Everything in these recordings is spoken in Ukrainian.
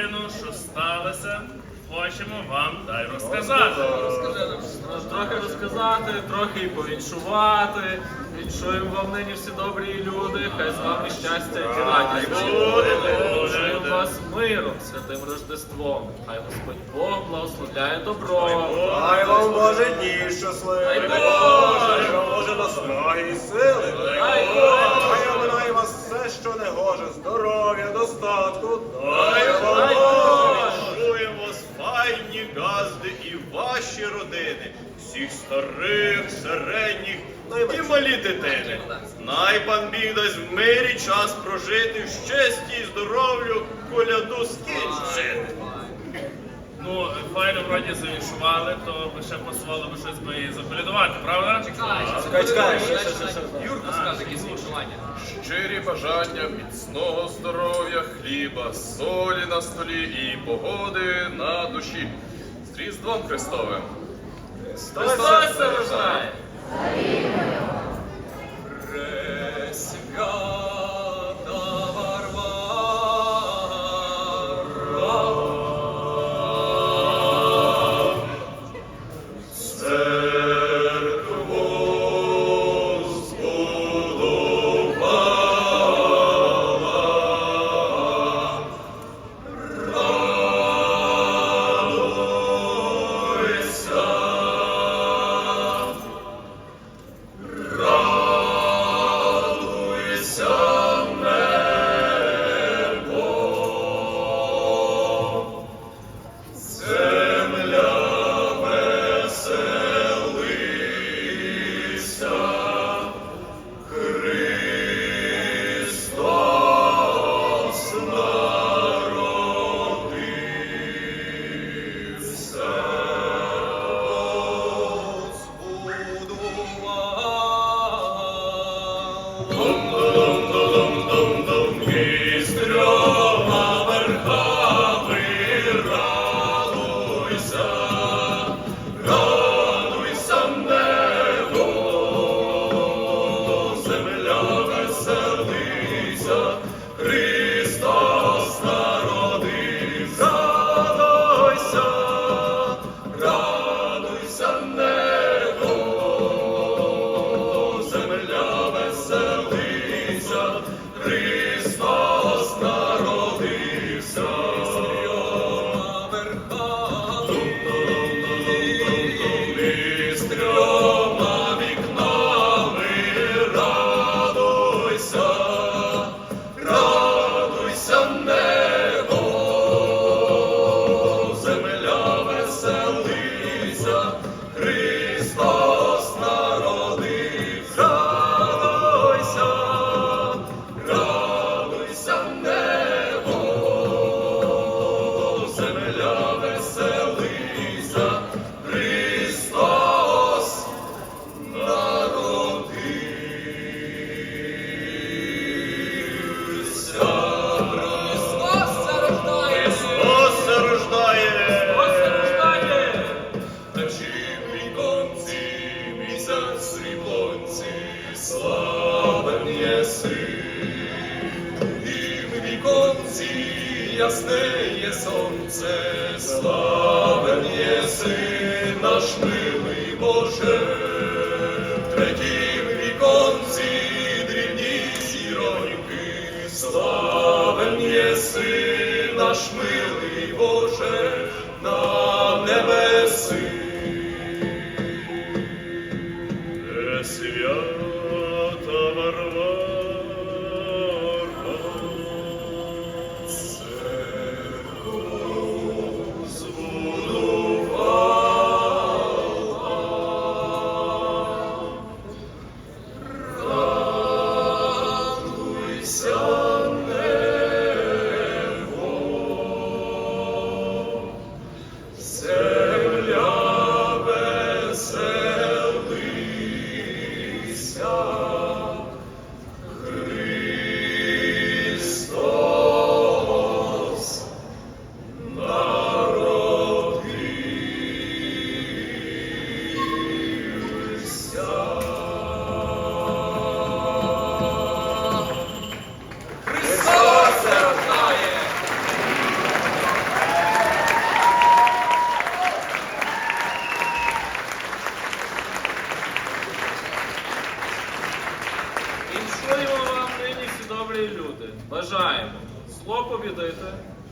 новину, що сталося, хочемо вам дай розказати. Трохи розказати, трохи і повіншувати. Віншуємо вам нині всі добрі люди, хай з вами щастя і радість. Віншуємо вас миром, святим Рождеством. Хай Господь Бог благословляє добро. Дай вам Боже дні щасливі. Дай Боже. Дай вам Боже наснаги і сили. Хай оминає вас все, що не гоже, здоров'я, достатку. Дай Дай Боже. Віншуємо вас, файні газди і ваші родини, всіх старих, середніх і малі дитини. Най пан Біг дасть в мирі час прожити, в щасті і здоров'ю коляду скінчити. Ну, файно вроді завіншували, то би ще пасувало би щось би і заколядувати, правда? Чекай, чекай, ще, ще, ще, ще. Юрко скаже якісь віншування. Щирі бажання міцного здоров'я, хліба, солі на столі і погоди на душі. З Різдвом Христовим! Христос це рождає! Сріблонці, славен єси. І в віконці ясне є сонце, славен єси, наш милий Боже.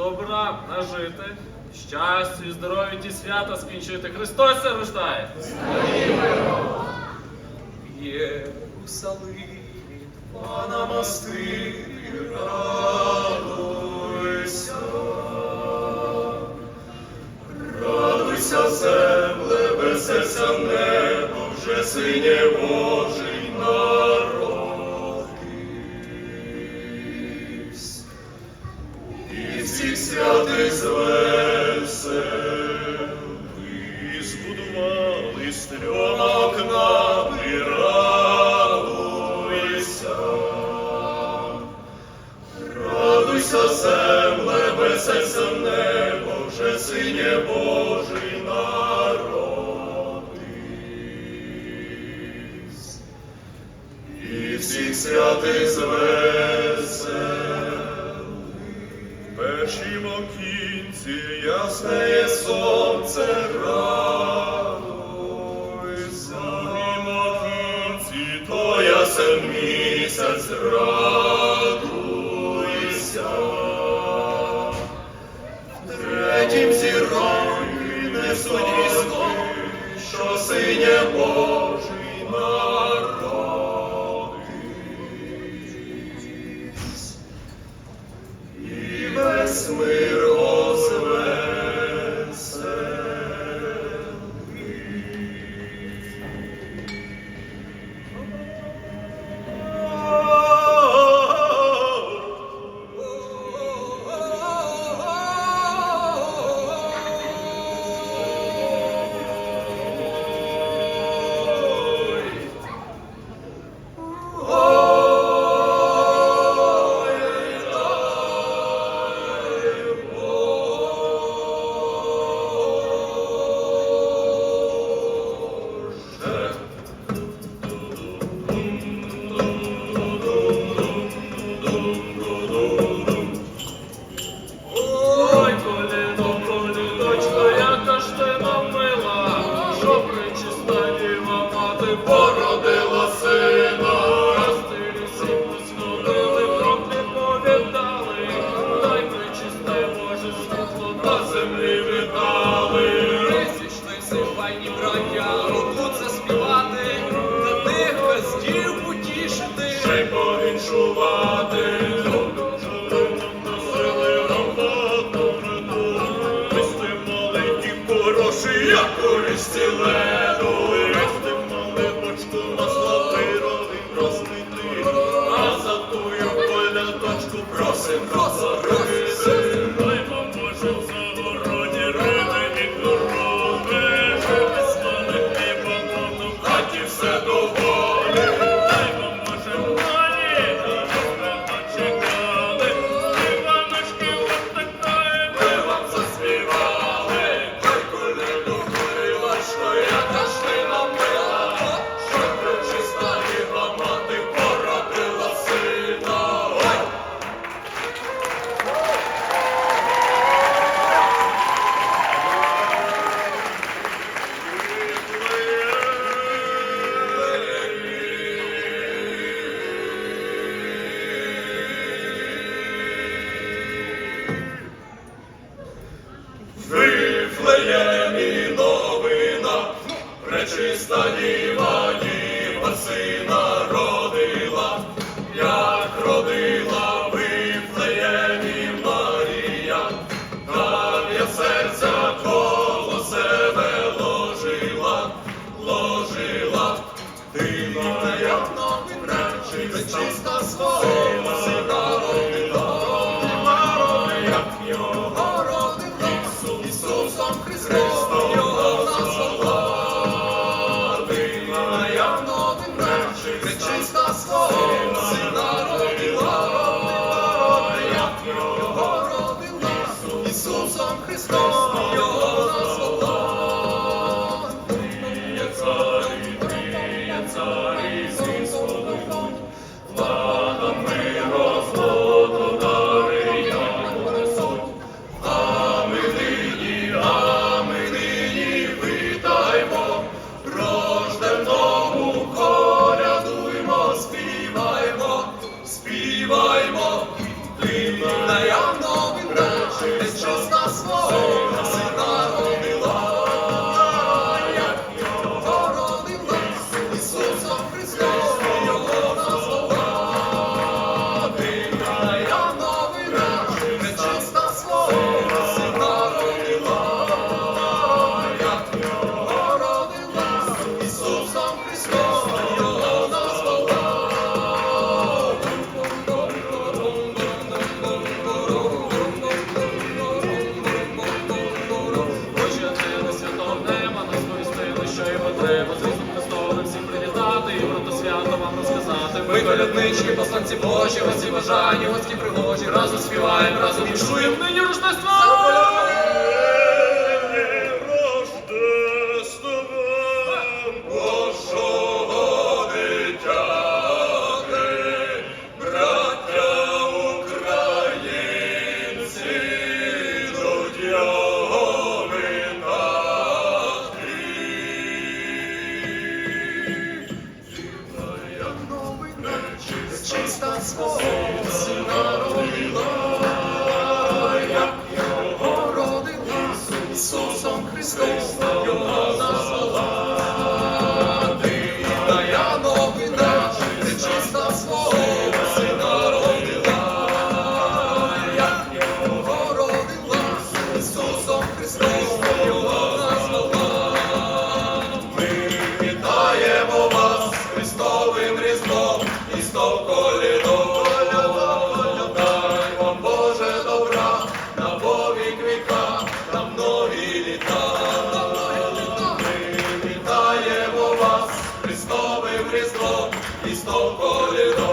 добра нажити, щастю і здоров'я ті свята скінчити. Христос це рождає. Єрусалим, пана мости, радуйся, радуйся, земле, веселься небо, вже синє Божий наш. вознесли, і збудували стрьомок нам і радуйся, радуйся, земле, веселься небо, вже Божий народись. і всіх святих зве. коляднички, посланці Божі, гості бажання гості пригожі, разом співаємо, разом віншуємо нині рождество! Христом, і з тобою.